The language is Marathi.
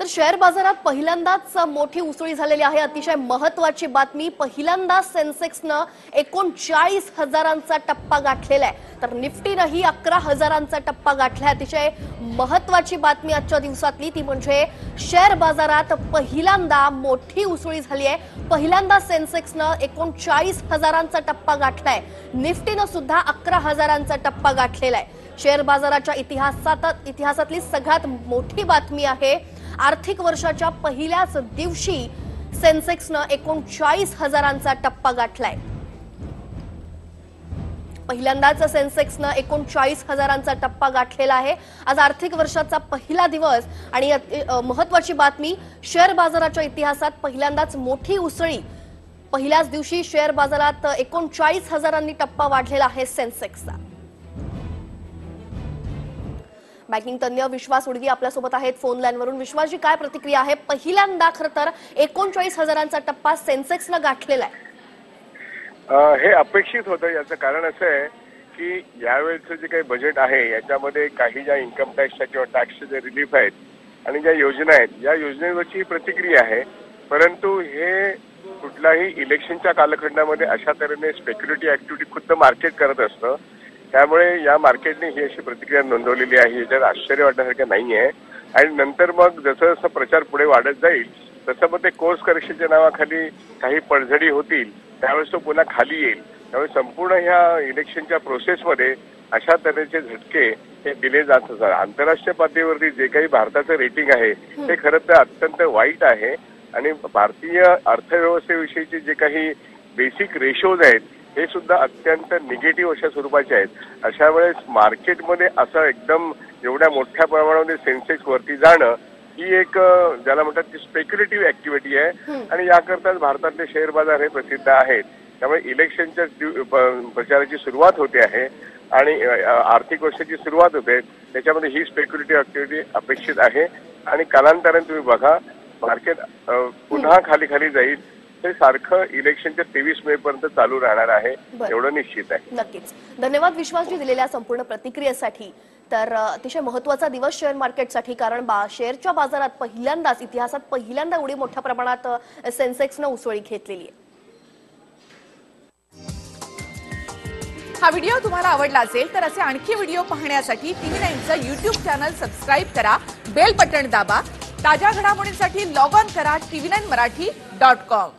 तर शेअर बाजारात पहिल्यांदाच मोठी उसळी झालेली आहे. अतिशय महत्वाची बातमी पहिल्यांदाच सेन्सेक्सनं एकोणचाळीस हजारांचा टप्पा गाठलेला आहे तर निफ्टीनंही अकरा हजारांचा टप्पा गाठला अतिशय महत्वाची बातमी आजच्या दिवसातली. ती म्हणजे शेअर बाजारात पहिल्यांदा मोठी उसळी झाली आहे. पहिल्यांदा सेन्सेक्सनं एकोणचाळीस हजारांचा टप्पा गाठलाय. निफ्टीनं सुद्धा अकरा हजारांचा टप्पा गाठलेला आहे शेअर बाजाराच्या इतिहासात इतिहासातली सगळ्यात मोठी बातमी आहे आर्थिक वर्षाच्या पहिल्याच दिवशी सेन्सेक्सनं एकोणचाळीस हजारांचा टप्पा गाठलाय. पहिल्यांदाच सेन्सेक्सनं एकोणचाळीस हजारांचा टप्पा गाठलेला आहे. आज आर्थिक वर्षाचा पहिला दिवस आणि महत्वाची बातमी शेअर बाजाराच्या इतिहासात पहिल्यांदाच मोठी उसळी. पहिल्याच दिवशी शेअर बाजारात एकोणचाळीस हजारांनी टप्पा वाढलेला आहे सेन्सेक्सचा. बँकिंग तज्ञ विश्वास उडगी आपल्यासोबत आहेत फोन लाईनवरून विश्वासजी काय प्रतिक्रिया आहे? पहिल्यांदा खरं तर एकोणचाळीस हजारांचा टप्पा सेन्सेक्सनं गाठलेला आहे. हे अपेक्षित होतं. याचं कारण असं आहे की यावेळेचं जे काही बजेट आहे याच्यामध्ये काही ज्या इन्कम टॅक्सच्या किंवा टॅक्सचे जे रिलीफ आहेत आणि ज्या योजना आहेत या योजनेवरची प्रतिक्रिया आहे. परंतु हे कुठल्याही इलेक्शनच्या कालखंडामध्ये अशा तऱ्हेने स्पेक्युलिटी ऍक्टिव्हिटी खुद्द मार्केट करत असतं. त्यामुळे या मार्केटने ही अशी प्रतिक्रिया नोंदवलेली आहे याच्यात आश्चर्य वाटण्यासारखं नाही आहे आणि नंतर मग जसं जसं प्रचार पुढे वाढत जाईल तसं मग ते कोर्स करेक्शनच्या नावाखाली काही पडझडी होतील त्यावेळेस तो पुन्हा खाली येईल. त्यामुळे संपूर्ण ह्या इलेक्शनच्या प्रोसेसमध्ये अशा तऱ्हेचे झटके हे दिले जात असतात. आंतरराष्ट्रीय पातळीवरती जे काही भारताचं रेटिंग आहे ते खरं तर अत्यंत वाईट आहे. आणि भारतीय अर्थव्यवस्थेविषयीचे जे काही बेसिक रेशोज आहेत हे सुद्धा अत्यंत निगेटिव्ह अशा स्वरूपाचे आहेत. अशा वेळेस मार्केटमध्ये असं एकदम एवढ्या मोठ्या प्रमाणामध्ये सेन्सेक्स वरती जाणं ही एक ज्याला म्हणतात की स्पेक्युलेटिव्ह ऍक्टिव्हिटी आहे. आणि याकरताच भारतातले शेअर बाजार हे प्रसिद्ध आहेत. त्यामुळे इलेक्शनच्या प्रचाराची सुरुवात होते आहे. आणि आर्थिक वर्षाची सुरुवात होते. त्याच्यामध्ये ही स्पेक्युलेटिव्ह ऍक्टिव्हिटी अपेक्षित आहे. आणि कालांतराने तुम्ही बघा मार्केट पुन्हा खाली खाली जाईल. ते सारखं इलेक्शनच्या तेवीस मे पर्यंत चालू राहणार आहे. एवढं निश्चित आहे. नक्कीच. धन्यवाद विश्वासजी दिलेल्या संपूर्ण प्रतिक्रियेसाठी. तर अतिशय महत्त्वाचा दिवस शेअर मार्केटसाठी कारण बा शेअरच्या बाजारात पहिल्यांदाच इतिहासात पहिल्यांदा एवढी मोठ्या प्रमाणात सेन्सेक्सनं उसळी घेतलेली आहे. हा व्हिडिओ तुम्हाला आवडला असेल तर असे आणखी व्हिडिओ पाहण्यासाठी टीव्ही नाईनचं युट्यूब चॅनल सबस्क्राईब करा बेल बटण दाबा ताज्या घडामोडींसाठी लॉग ऑन करा TV nine Marathi dot com